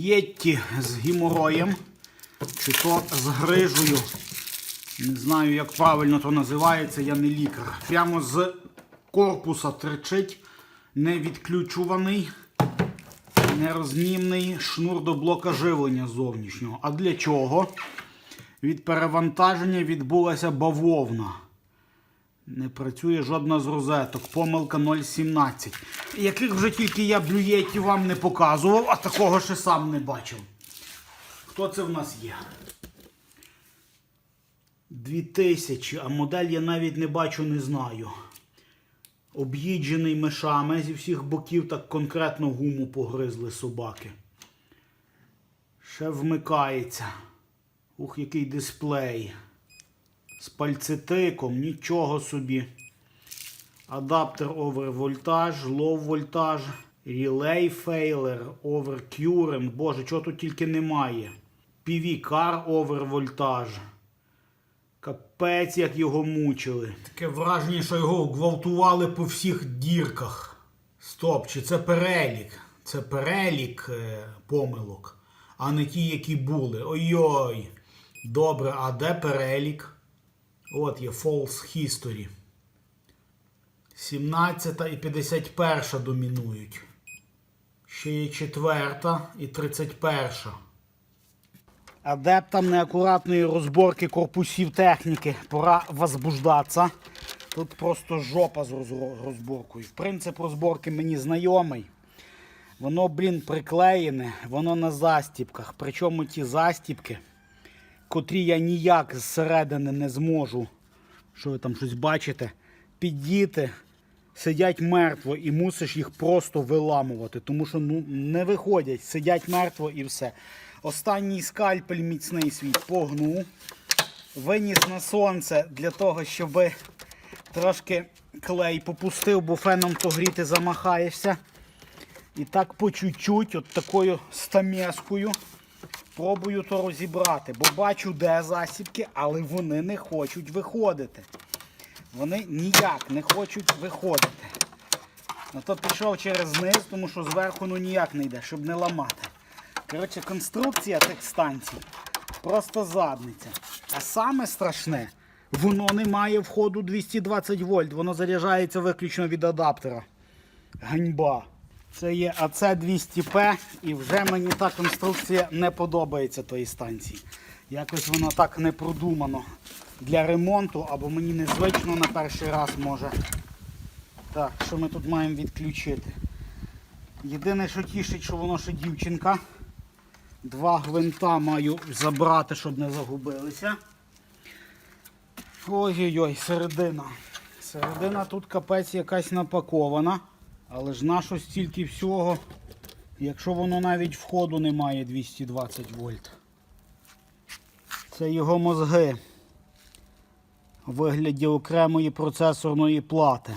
Єтті з гімороєм, чи то з грижею. Не знаю, як правильно то називається, я не лікар. Прямо з корпуса тричить, не відключуваний, нерознімний шнур до блока живлення зовнішнього. А для чого? Від перевантаження відбулася бавовна. Не працює жодна з розеток. Помилка 0,17. Яких вже тільки я блюєтів вам не показував, а такого ще сам не бачив. Хто це в нас є? 2000, а модель я навіть не бачу, не знаю. Об'їджений мишами зі всіх боків, так конкретно гуму погризли собаки. Ще вмикається. Ух, який дисплей. З пальцетиком, нічого собі. Адаптер овервольтаж, low вольтаж, relay failure, overcurrent. Боже, чого тут тільки немає. PV car овервольтаж. Капець, як його мучили. Таке враження, що його гвалтували по всіх дірках. Стоп, чи це перелік? Це перелік е, помилок, а не ті, які були. Ой-ой. Добре, а де перелік? От є False History. 17 і 51 домінують. Ще є 4 і 31. Адептам неакуратної розборки корпусів техніки пора возбуждатися. Тут просто жопа з роз- розборкою. Принцип розборки мені знайомий. Воно, блін, приклеєне, воно на застіпках. Причому ті застіпки, котрі я ніяк зсередини не зможу, що ви там щось бачите, піддіти, сидять мертво і мусиш їх просто виламувати, тому що ну, не виходять, сидять мертво і все. Останній скальпель міцний свій погнув, виніс на сонце для того, щоб трошки клей попустив, бо феном то гріти замахаєшся. І так по чуть-чуть, от такою стамескою, пробую то розібрати, бо бачу, де засібки, але вони не хочуть виходити. Вони ніяк не хочуть виходити. Ну то пішов через низ, тому що зверху ну ніяк не йде, щоб не ламати. Коротше, конструкція цих станцій просто задниця. А саме страшне, воно не має входу 220 вольт, воно заряджається виключно від адаптера. Ганьба. Це є АЦ200П і вже мені та конструкція не подобається тої станції. Якось воно так не продумано для ремонту, або мені незвично на перший раз може. Так, що ми тут маємо відключити? Єдине, що тішить, що воно ще дівчинка. Два гвинта маю забрати, щоб не загубилися. Ой-ой-ой, середина. Середина тут капець якась напакована. Але ж нащо стільки всього, якщо воно навіть входу не має 220 вольт. Це його мозги у вигляді окремої процесорної плати.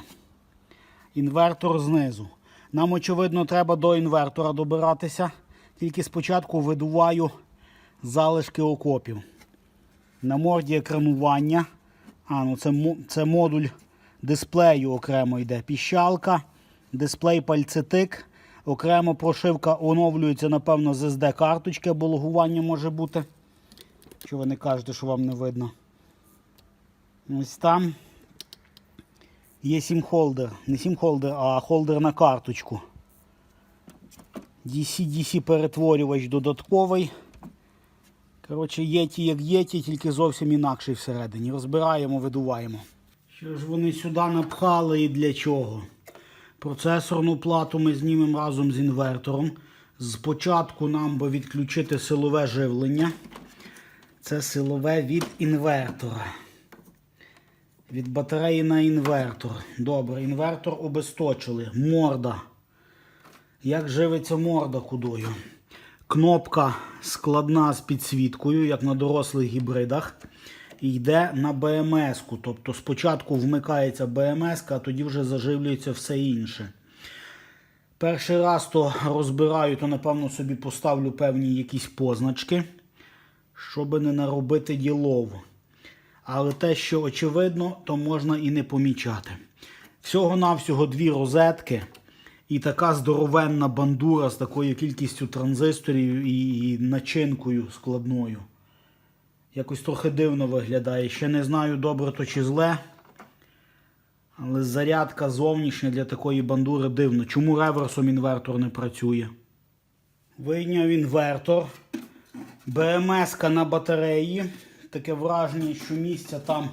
Інвертор знизу. Нам, очевидно, треба до інвертора добиратися. Тільки спочатку видуваю залишки окопів. На морді екранування. А, ну це, це модуль дисплею окремо йде. Піщалка, дисплей пальцетик. Окремо прошивка оновлюється, напевно, з SD-карточки, або логування може бути. Що ви не кажете, що вам не видно. Ось там є сім-холдер. Не сім-холдер, а холдер на карточку. DC-DC перетворювач додатковий. Коротше, єті як єті, тільки зовсім інакший всередині. Розбираємо, видуваємо. Що ж вони сюди напхали і для чого? Процесорну плату ми знімемо разом з інвертором. Спочатку нам би відключити силове живлення. Це силове від інвертора. Від батареї на інвертор. Добре, інвертор обесточили. Морда. Як живиться морда кудою? Кнопка складна з підсвіткою, як на дорослих гібридах. Йде на БМС-ку. Тобто спочатку вмикається БМС, а тоді вже заживлюється все інше. Перший раз то розбираю, то напевно собі поставлю певні якісь позначки, щоб не наробити ділов. Але те, що очевидно, то можна і не помічати. Всього-навсього дві розетки І така здоровенна бандура з такою кількістю транзисторів і начинкою складною. Якось трохи дивно виглядає. Ще не знаю, добре то чи зле. Але зарядка зовнішня для такої бандури дивно. Чому реверсом інвертор не працює? Вийняв інвертор. БМС на батареї. Таке враження, що місця там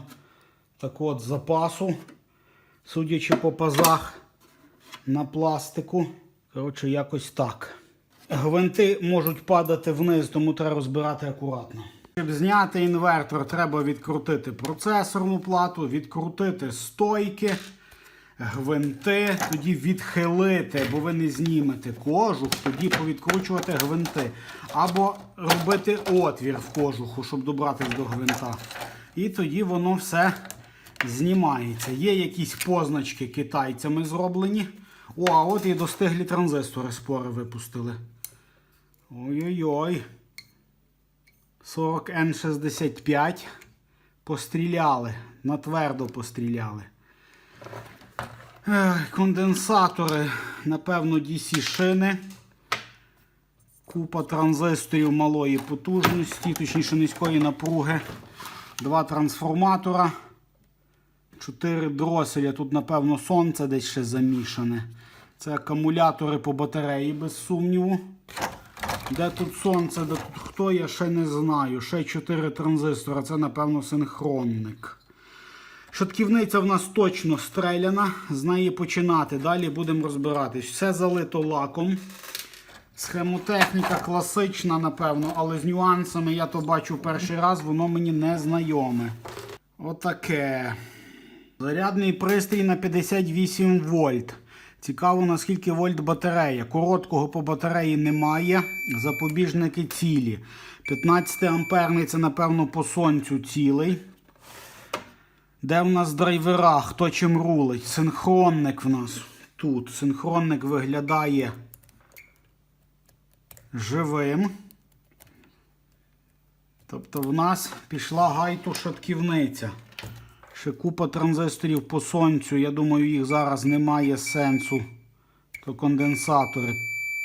так от запасу. Судячи по пазах на пластику. Коротше, якось так. Гвинти можуть падати вниз, тому треба розбирати акуратно. Щоб зняти інвертор, треба відкрутити процесорну плату, відкрутити стойки, гвинти, тоді відхилити, бо ви не знімете кожух, тоді повідкручувати гвинти. Або робити отвір в кожуху, щоб добратися до гвинта. І тоді воно все знімається. Є якісь позначки китайцями зроблені. О, а от і достиглі транзистори спори випустили. Ой-ой-ой. 40N65. Постріляли. На твердо постріляли. Конденсатори, напевно, DC шини. Купа транзисторів малої потужності, точніше низької напруги. Два трансформатора. Чотири дроселя. Тут, напевно, сонце десь ще замішане. Це акумулятори по батареї, без сумніву. Де тут сонце, де тут хто, я ще не знаю. Ще 4 транзистора, це, напевно, синхронник. Шатківниця в нас точно стреляна, з неї починати. Далі будемо розбиратись. Все залито лаком. Схемотехніка класична, напевно, але з нюансами я то бачу перший раз, воно мені не знайоме. Отаке. Зарядний пристрій на 58 вольт. Цікаво, наскільки вольт батарея. Короткого по батареї немає. Запобіжники цілі. 15 амперний це, напевно, по сонцю цілий. Де в нас драйвера? Хто чим рулить? Синхронник в нас тут. Синхронник виглядає живим. Тобто в нас пішла гайту шатківниця. Ще купа транзисторів по сонцю. Я думаю, їх зараз немає сенсу. То конденсатори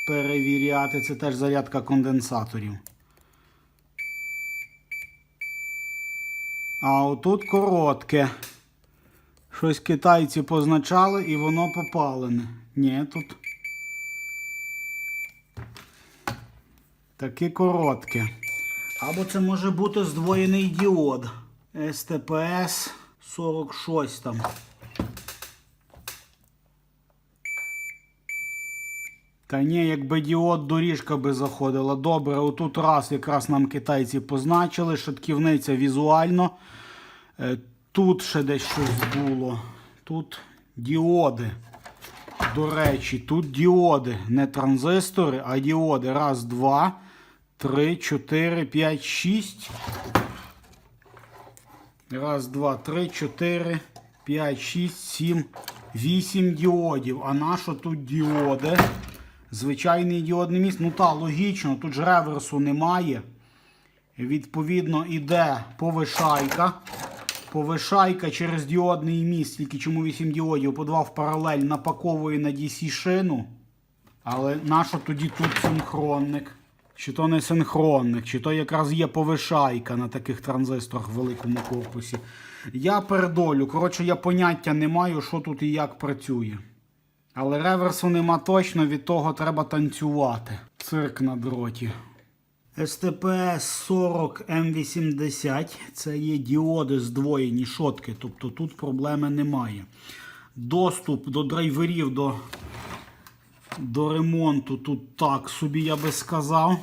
перевіряти. Це теж зарядка конденсаторів. А отут коротке. Щось китайці позначали і воно попалене. Ні, тут. Таке коротке. Або це може бути здвоєний діод. СТПС 46 там. Та ні, якби діод доріжка би заходила. Добре, отут раз якраз нам китайці позначили, шатківниця візуально. Е, Тут ще десь щось було. Тут діоди. До речі, тут діоди. Не транзистори, а діоди. Раз, два, три, чотири, п'ять, шість. Раз, два, три, чотири, п'ять, шість, сім, вісім діодів. А на що тут діоди? Звичайний діодний міст. Ну так, логічно, тут ж реверсу немає. Відповідно, іде повишайка. Повишайка через діодний міст, тільки чому 8 діодів, по два в паралель напаковує на DC шину. Але нащо тоді тут синхронник? Чи то не синхронник, чи то якраз є повишайка на таких транзисторах в великому корпусі. Я передолю. Коротше, я поняття не маю, що тут і як працює. Але реверсу нема точно, від того треба танцювати. Цирк на дроті. STPS 40 M80 це є діоди здвоєні шотки, тобто тут проблеми немає. Доступ до драйверів до, до ремонту тут так собі я би сказав.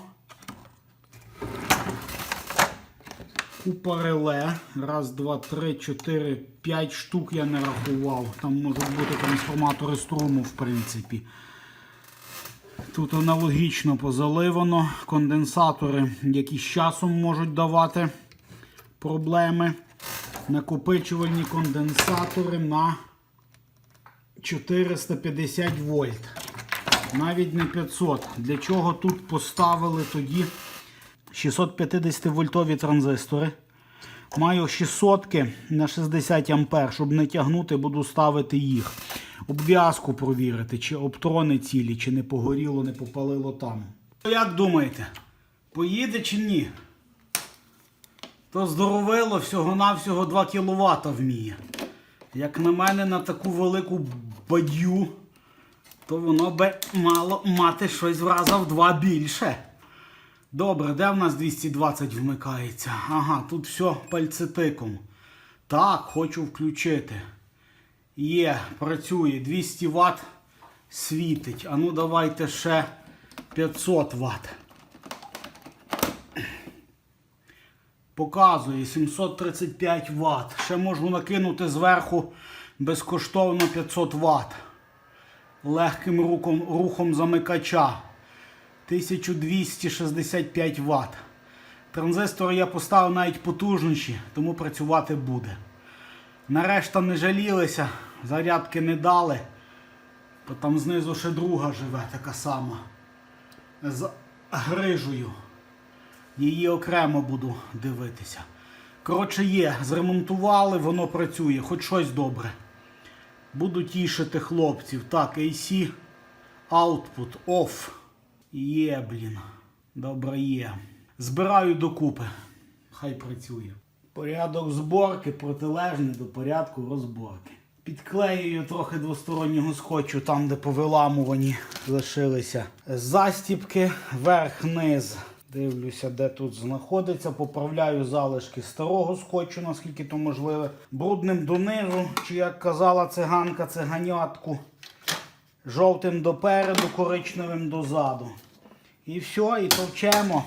Купа реле. Раз, два, три, чотири, п'ять штук я не рахував. Там можуть бути трансформатори струму, в принципі. Тут аналогічно позаливано. Конденсатори, які з часом можуть давати проблеми. Накопичувальні конденсатори на 450 вольт. Навіть не 500. Для чого тут поставили тоді 650 вольтові транзистори? Маю 600 на 60 ампер. Щоб не тягнути, буду ставити їх. обв'язку провірити, чи обтрони цілі, чи не погоріло, не попалило там. Як думаєте, поїде чи ні? То здоровило всього-навсього 2 кВт вміє. Як на мене, на таку велику бадью, то воно би мало мати щось в раза в два більше. Добре, де в нас 220 вмикається? Ага, тут все пальцетиком. Так, хочу включити. Є, працює 200 Вт світить. А ну давайте ще 500 Вт. Показує 735 Вт. Ще можу накинути зверху безкоштовно 500 Вт. Легким рухом, рухом замикача. 1265 Вт. Транзистори я поставив навіть потужніші, тому працювати буде. Нарешті не жалілися, зарядки не дали. То там знизу ще друга живе, така сама. З грижею. Її окремо буду дивитися. Коротше, є, зремонтували, воно працює, хоч щось добре. Буду тішити хлопців. Так, AC output off. Є, блін. Добре є. Збираю докупи. Хай працює. Порядок зборки протилежний до порядку розборки. Підклеюю трохи двостороннього скотчу там, де повиламувані лишилися застіпки, верх-низ. Дивлюся, де тут знаходиться. Поправляю залишки старого скотчу, наскільки то можливе. Брудним донизу, чи як казала циганка, циганятку. Жовтим допереду, коричневим дозаду. І все, і товчемо.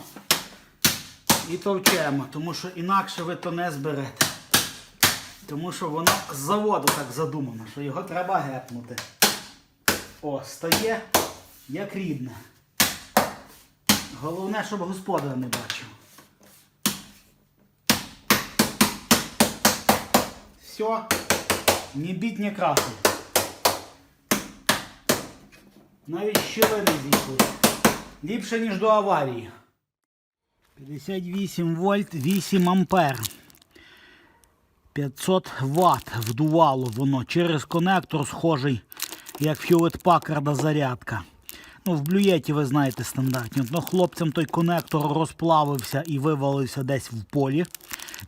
І товчемо, тому що інакше ви то не зберете. Тому що воно з заводу так задумано, що його треба гепнути. О, стає як рідне. Головне, щоб господар не бачив. Все, ні біть, ні красить. Навіть щілини зійшли. Ліпше, ніж до аварії. 58 вольт, 8 ампер. 500 Вт вдувало воно через конектор схожий, як Hewlett Packard зарядка. Ну, в блюєті, ви знаєте, стандартні. Ну, хлопцям той конектор розплавився і вивалився десь в полі.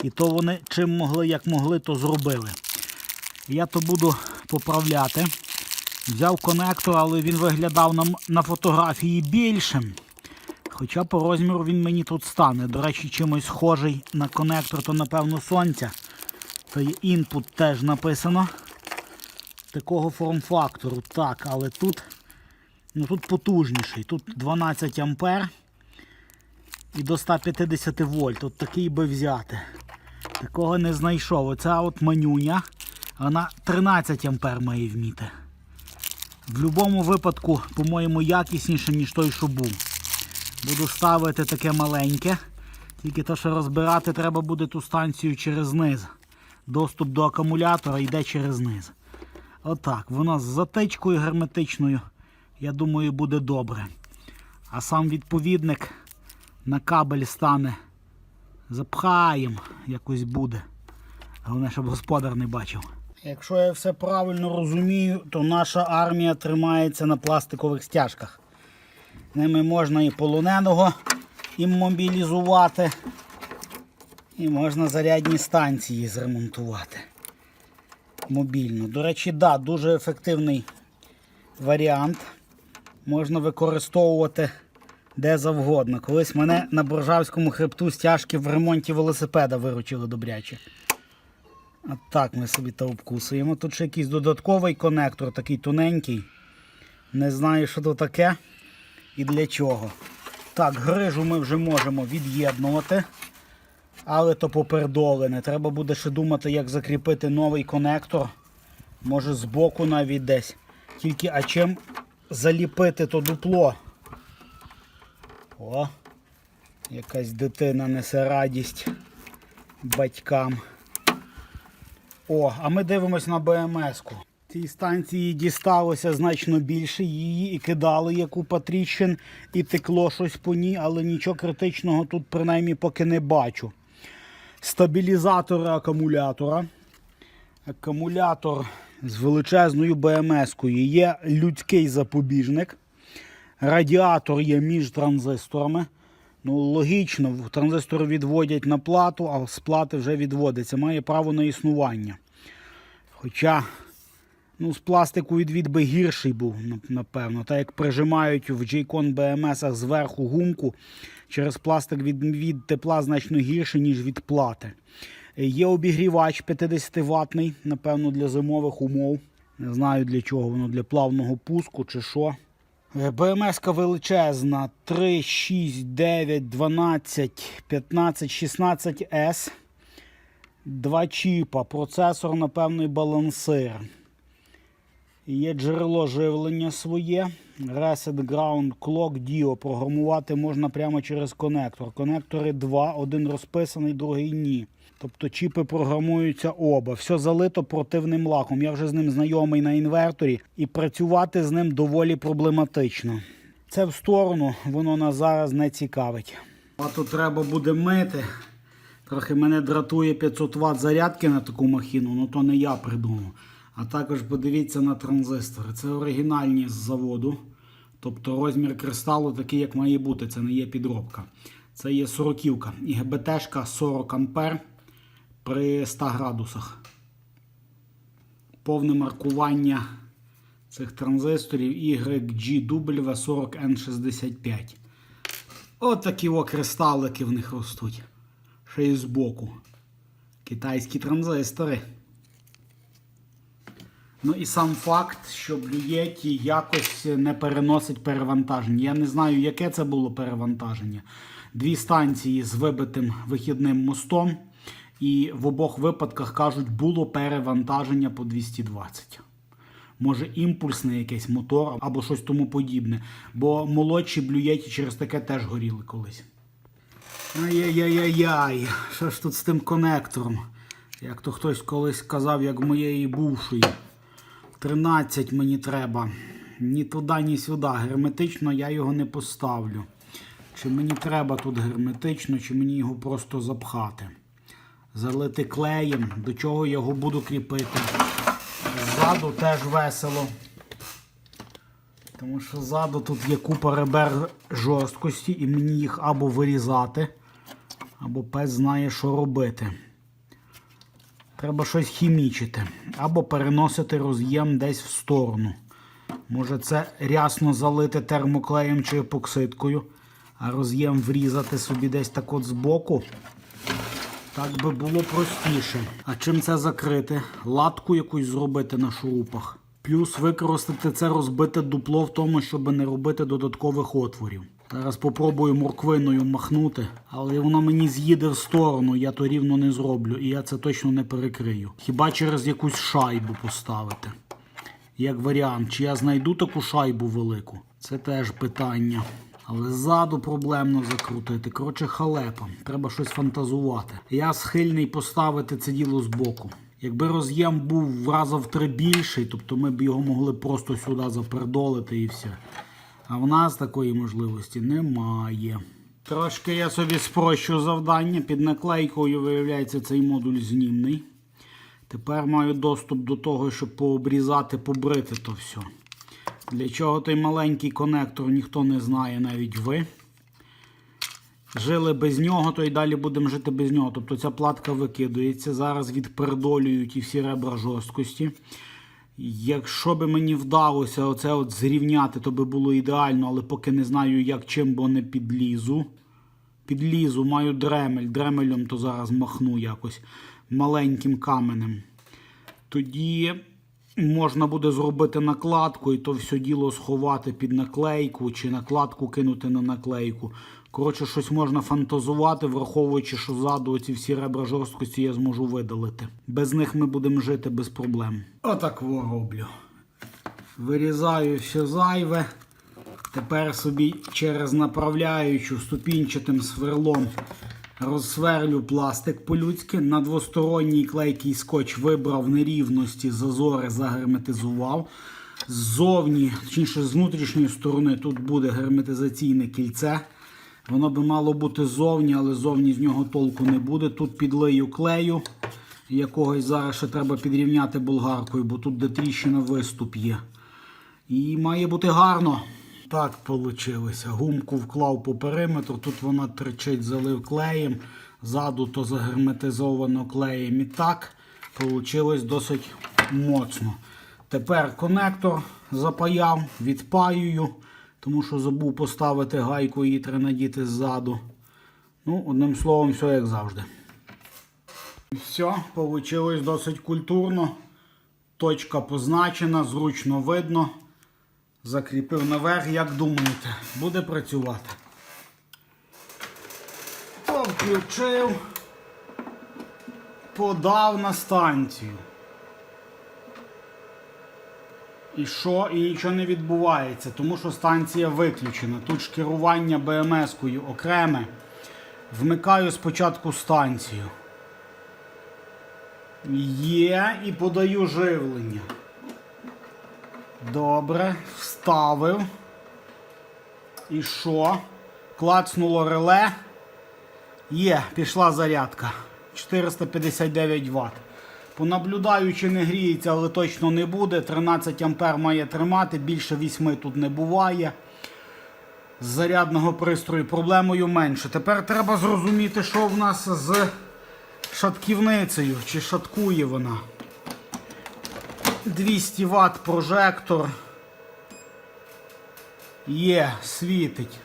І то вони чим могли, як могли, то зробили. Я то буду поправляти. Взяв конектор, але він виглядав на, м- на фотографії більшим. Хоча по розміру він мені тут стане. До речі, чимось схожий на конектор, то напевно сонця. То є інпут теж написано. Такого форм-фактору. Так, але тут, ну, тут потужніший. Тут 12 ампер і до 150 вольт. От такий би взяти. Такого не знайшов. Оця от манюня, вона 13 ампер має вміти. В будь-якому випадку, по-моєму, якісніше, ніж той, що був. Буду ставити таке маленьке. Тільки то, що розбирати треба буде ту станцію через низ. Доступ до акумулятора йде через низ. Отак. Воно з затичкою герметичною, я думаю, буде добре. А сам відповідник на кабель стане. Запхаємо, якось буде. Головне, щоб господар не бачив. Якщо я все правильно розумію, то наша армія тримається на пластикових стяжках. Ними можна і полоненого іммобілізувати, і можна зарядні станції зремонтувати. Мобільно. До речі, да, дуже ефективний варіант. Можна використовувати де завгодно. Колись мене на Боржавському хребту стяжки в ремонті велосипеда виручили добряче. От так ми собі та обкусуємо. Тут ще якийсь додатковий конектор, такий тоненький. Не знаю, що то таке і для чого. Так, грижу ми вже можемо від'єднувати. Але то попердолене. Треба буде ще думати, як закріпити новий конектор. Може збоку навіть десь. Тільки а чим заліпити то дупло? О, якась дитина несе радість батькам. О, а ми дивимось на БМС-ку. Цій станції дісталося значно більше її і кидали як купа тріщин, і текло щось по ній, але нічого критичного тут принаймні поки не бачу. Стабілізатори акумулятора. Акумулятор з величезною БМС-кою. Є людський запобіжник. Радіатор є між транзисторами. Ну, логічно, транзистори відводять на плату, а з плати вже відводиться. Має право на існування. Хоча ну, з пластику відвід би гірший був, напевно. Так як прижимають в J-Con BMS зверху гумку, через пластик відвід тепла значно гірше, ніж від плати. Е, Є обігрівач 50 ватний, напевно, для зимових умов. Не знаю для чого воно, для плавного пуску чи що. БМС величезна 3, 6, 9, 12, 15, 16 S. Два чіпа, процесор, напевно, і балансир. Є джерело живлення своє. Reset Ground Clock Dio. Програмувати можна прямо через конектор. Конектори два, один розписаний, другий ні. Тобто чіпи програмуються оба. Все залито противним лаком. Я вже з ним знайомий на інверторі і працювати з ним доволі проблематично. Це в сторону, воно нас зараз не цікавить. А то треба буде мити. Трохи мене дратує 500 Вт зарядки на таку махіну, ну то не я придумав. А також подивіться на транзистори. Це оригінальні з заводу. Тобто розмір кристалу такий, як має бути. Це не є підробка. Це є 40-ка. І ГБТшка 40 ампер при 100 градусах. Повне маркування цих транзисторів YGW40N65. От такі о кристалики в них ростуть. Ще й збоку. Китайські транзистори. Ну і сам факт, що блюєті якось не переносить перевантаження. Я не знаю, яке це було перевантаження. Дві станції з вибитим вихідним мостом. І в обох випадках кажуть, було перевантаження по 220. Може, імпульсний якийсь мотор або щось тому подібне. Бо молодші блюєті через таке теж горіли колись. Ай-яй-яй-яй, що ж тут з тим конектором? Як то хтось колись казав, як моєї бувшої. 13 мені треба. Ні туди, ні сюди. Герметично я його не поставлю. Чи мені треба тут герметично, чи мені його просто запхати. Залити клеєм, до чого його буду кріпити. Ззаду теж весело. Тому що ззаду тут є купа ребер жорсткості, і мені їх або вирізати, або пес знає, що робити. Треба щось хімічити. Або переносити роз'єм десь в сторону. Може це рясно залити термоклеєм чи епоксидкою, а роз'єм врізати собі десь так от збоку. Так би було простіше. А чим це закрити? Латку якусь зробити на шурупах. Плюс використати це розбите дупло в тому, щоб не робити додаткових отворів. Зараз попробую морквиною махнути, але воно мені з'їде в сторону, я то рівно не зроблю, і я це точно не перекрию. Хіба через якусь шайбу поставити. Як варіант, чи я знайду таку шайбу велику? Це теж питання. Але ззаду проблемно закрутити. Коротше, халепа. Треба щось фантазувати. Я схильний поставити це діло збоку. Якби роз'єм був в раза в три більший, тобто ми б його могли просто сюди запердолити і все. А в нас такої можливості немає. Трошки я собі спрощу завдання. Під наклейкою виявляється цей модуль знімний. Тепер маю доступ до того, щоб пообрізати, побрити то все. Для чого той маленький конектор, ніхто не знає, навіть ви. Жили без нього, то й далі будемо жити без нього. Тобто ця платка викидується. Зараз відпердолюють і всі ребра жорсткості. Якщо би мені вдалося оце от зрівняти, то би було ідеально, але поки не знаю, як чим, бо не підлізу. Підлізу, маю дремель. Дремелем то зараз махну якось маленьким каменем. Тоді можна буде зробити накладку і то все діло сховати під наклейку чи накладку кинути на наклейку. Коротше, щось можна фантазувати, враховуючи, що ззаду оці всі ребра жорсткості я зможу видалити. Без них ми будемо жити без проблем. Отак роблю. Вирізаю все зайве. Тепер собі через направляючу ступінчатим сверлом розсверлю пластик по-людськи. На двосторонній клейкий скотч вибрав нерівності, зазори загерметизував. Ззовні, точніше, з внутрішньої сторони, тут буде герметизаційне кільце. Воно би мало бути ззовні, але ззовні з нього толку не буде. Тут підлию клею, якогось зараз ще треба підрівняти болгаркою, бо тут де тріщина виступ є. І має бути гарно. Так вийшло. Гумку вклав по периметру, тут вона тричить, залив клеєм, ззаду то загерметизовано клеєм. І так вийшло досить моцно. Тепер конектор запаяв, відпаюю, тому що забув поставити гайку, її треба надіти ззаду. Ну, одним словом, все як завжди. Все, вийшло досить культурно. Точка позначена, зручно видно. Закріпив наверх, як думаєте, буде працювати. То включив, подав на станцію. І що? І нічого не відбувається, тому що станція виключена. Тут ж керування БМС-кою окреме. Вмикаю спочатку станцію. Є і подаю живлення. Добре, вставив. І що? Клацнуло реле. Є, пішла зарядка. 459 Вт. Понаблюдаю, чи не гріється, але точно не буде. 13 ампер має тримати, більше 8 тут не буває. З зарядного пристрою проблемою менше. Тепер треба зрозуміти, що в нас з шатківницею, чи шаткує вона. 200 Вт прожектор. Є, світить.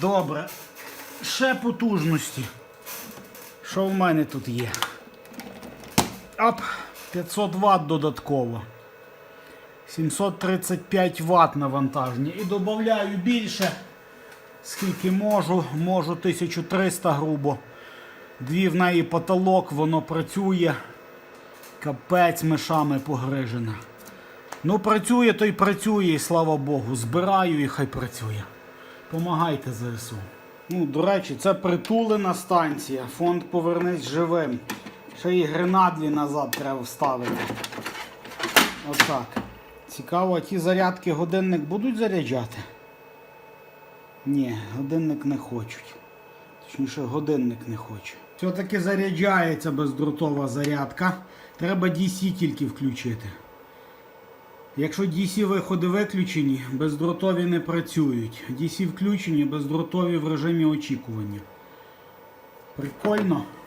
Добре. Ще потужності. Що в мене тут є? Оп, 500 Вт додатково. 735 Вт навантаження. І додаю більше, скільки можу. Можу 1300 грубо. Дві в неї потолок, воно працює. Капець мишами погрижена. Ну, працює, то й працює, і слава Богу. Збираю і хай працює. Помагайте ЗСУ. Ну, до речі, це притулена станція. Фонд повернись живим. Ще й гренадлі назад треба вставити. Отак. Цікаво, а ті зарядки годинник будуть заряджати? Ні, годинник не хочуть. Точніше, годинник не хоче. Все-таки заряджається бездротова зарядка. Треба DC тільки включити. Якщо DC виходи виключені, бездротові не працюють. DC включені, бездротові в режимі очікування. Прикольно.